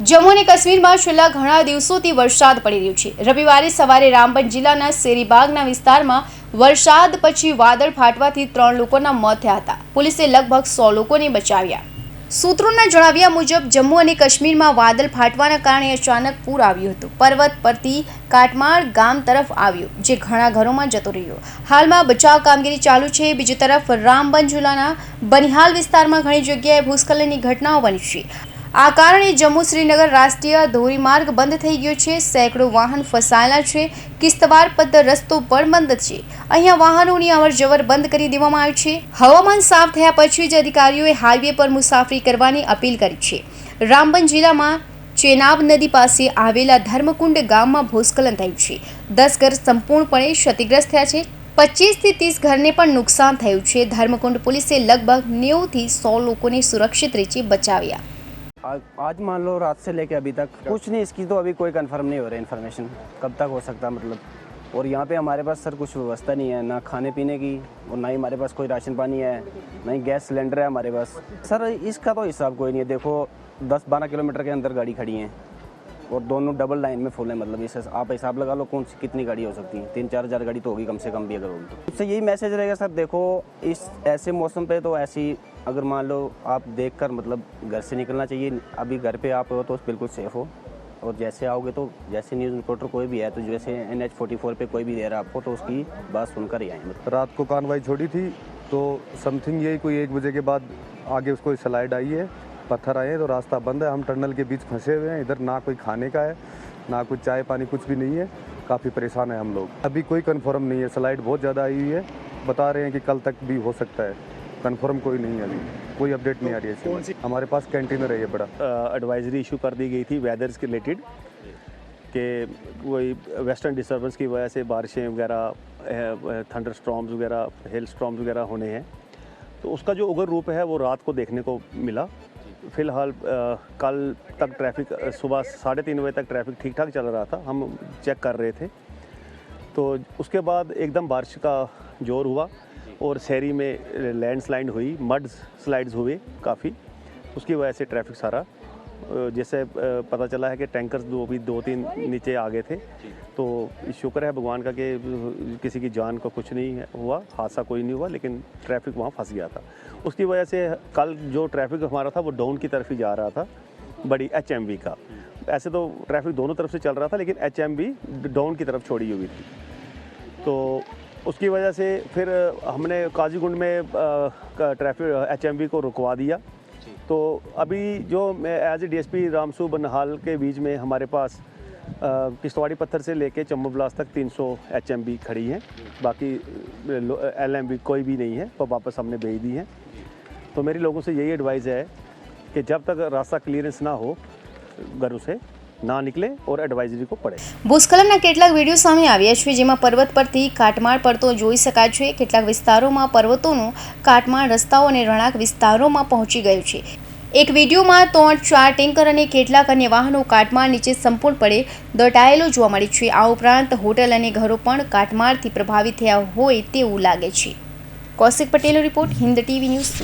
જમ્મુ અને કાશ્મીરમાં છેલ્લા ઘણા દિવસોથી વરસાદ પડી રહ્યો છે. રવિવારે સવારે રામબન જિલ્લાના શેરીબાગના વિસ્તારમાં વરસાદ પછી વાદળ ફાટવાથી ત્રણ લોકોના મોત થયા હતા. પોલીસે લગભગ સો લોકોને બચાવ્યા. સૂત્રોના જણાવ્યા મુજબ, જમ્મુ અને કાશ્મીરમાં વાદળ ફાટવાના કારણે અચાનક પૂર આવ્યું હતું. પર્વત પરથી કાટમાળ ગામ તરફ આવ્યું, જે ઘણા ઘરોમાં જતો રહ્યો. હાલમાં બચાવ કામગીરી ચાલુ છે. બીજી તરફ રામબન જિલ્લાના બનિહાલ વિસ્તારમાં ઘણી જગ્યાએ ભૂસ્ખલનની ઘટનાઓ બની છે. આ કારણે જમ્મુ શ્રીનગર રાષ્ટ્રીય ધોરીમાર્ગ બંધ થઈ ગયો છે. સેંકડો વાહન ફસાયેલા છે. કિસ્તવાર પદ્ધ રસ્તો પણ બંધ છે. અહીંયા વાહનોની અવરજવર બંધ કરી દેવામાં આવી છે. હવામાન સાફ થયા પછી જ અધિકારીઓએ હાઈવે પર મુસાફરી કરવાની અપીલ કરી છે. રામબન જિલ્લામાં ચેનાબ નદી પાસે આવેલા ધર્મકુંડ ગામમાં ભૂસ્ખલન થયું છે. દસ ઘર સંપૂર્ણપણે ક્ષતિગ્રસ્ત થયા છે. પચીસથી ત્રીસ ઘરને પણ નુકસાન થયું છે. ધર્મકુંડ પોલીસે લગભગ નેવુંથી સો લોકોને સુરક્ષિત રીતે બચાવ્યા. आज आज मान लो रात से लेके अभी तक कुछ नहीं इसकी तो अभी कोई कंफर्म नहीं हो रहा इन्फॉर्मेशन कब तक हो सकता मतलब? और यहाँ पे हमारे पास सर कुछ व्यवस्था नहीं है ना खाने पीने की और ना ही हमारे पास कोई राशन पानी है ना ही गैस सिलेंडर है हमारे पास। सर इसका तो हिसाब कोई नहीं है। देखो दस बारह किलोमीटर के अंदर गाड़ी खड़ी है। और दोनों डबल लाइन में फुल है मतलब इसे आप हिसाब लगा लो कौन सी कितनी गाड़ी हो सकती है। तीन, चार हज़ार गाड़ी तो होगी कम से कम भी अगर होगी तो। उससे यही मैसेज रहेगा सर, देखो, इस ऐसे मौसम पे तो ऐसी, अगर मान लो आप देख कर मतलब घर से निकलना चाहिए, अभी घर पे आप हो तो बिल्कुल सेफ़ हो। और जैसे आओगे तो जैसे न्यूज़ रिपोर्टर कोई भी है तो जैसे एन एच फोर्टी फोर पर कोई भी दे रहा है आपको तो उसकी बात सुनकर ही आए। मतलब रात को कानवाई छोड़ी थी तो समथिंग यही कोई एक बजे के बाद आगे उसको स्लाइड आई है। पत्थर आए हैं तो रास्ता बंद है। हम टनल के बीच फंसे हुए हैं। इधर ना कोई खाने का है ना कुछ चाय पानी कुछ भी नहीं है। काफ़ी परेशान है हम लोग। अभी कोई कन्फर्म नहीं है। स्लाइड बहुत ज़्यादा आई हुई है। बता रहे हैं कि कल तक भी हो सकता है। कन्फर्म कोई नहीं है अभी। कोई अपडेट नहीं आ रही है इसकी। हमारे पास कंटेनर है ये बड़ा एडवाइजरी इशू कर दी गई थी वेदर्स के रिलेटेड कि वही वेस्टर्न डिस्टर्बेंस की वजह से बारिशें वगैरह थंडर स्ट्रॉम्स वगैरह हेल स्ट्रॉम्स वगैरह होने हैं। तो उसका जो उग्र रूप है वो रात को देखने को मिला। फ़िलहाल कल तक ट्रैफ़िक सुबह साढ़े तीन बजे तक ट्रैफ़िक ठीक ठाक चल रहा था। हम चेक कर रहे थे। तो उसके बाद एकदम बारिश का ज़ोर हुआ और शहरी में लैंडस्लाइड हुई, मड स्लाइड्स हुए काफ़ी। उसकी वजह से ट्रैफ़िक सारा जैसे पता चला है कि टैंकर्स दो भी दो तीन नीचे आ गए थे। तो शुक्र है भगवान का कि किसी की जान को कुछ नहीं हुआ, हादसा कोई नहीं हुआ, लेकिन ट्रैफ़िक वहाँ फंस गया था। उसकी वजह से कल जो ट्रैफ़िक हमारा था, वो डाउन की तरफ़ ही जा रहा था, बड़ी एच का। ऐसे तो ट्रैफ़िक दोनों तरफ़ से चल रहा था, लेकिन एच डाउन की तरफ़ छोड़ी हुई थी। तो उसकी वजह से फिर हमने काजीगुंड में ट्रैफ़िक एच को रुकवा दिया। तो अभी जो एज ए डी रामसू बनहाल के बीच में हमारे पास किश्तवाड़ी पत्थर से लेके चम्बू ब्लास तक 300 सौ खड़ी हैं। बाकी एलएमबी कोई भी नहीं है वो वापस हमने भेज दी हैं। तो मेरी लोगों से यही एडवाइस है कि जब तक रास्ता क्लियरेंस ना हो, घरों से ના નીકળે ઓર એડવાઇઝરી કો પડે. ભૂસ્ખલનના કેટલાક વીડિયો સામે આવ્યા છે, જેમાં પર્વત પરથી કાટમાળ પડતો જોઈ શકાય છે. કેટલાક વિસ્તારોમાં પર્વતોનું કાટમાળ રસ્તાઓ અને રણાક વિસ્તારોમાં પહોંચી ગયું છે. એક વિડીયોમાં ત્રણ, ચાર ટેન્કર અને કેટલાક અન્ય વાહનો કાટમાળ નીચે સંપૂર્ણપણે દટાયેલો જોવા મળે છે. આ ઉપરાંત હોટલ અને ઘરો પણ કાટમાળથી પ્રભાવિત થયા હોય તેવું લાગે છે. કૌશિક પટેલનો રિપોર્ટ હિન્દ ટીવી ન્યૂઝ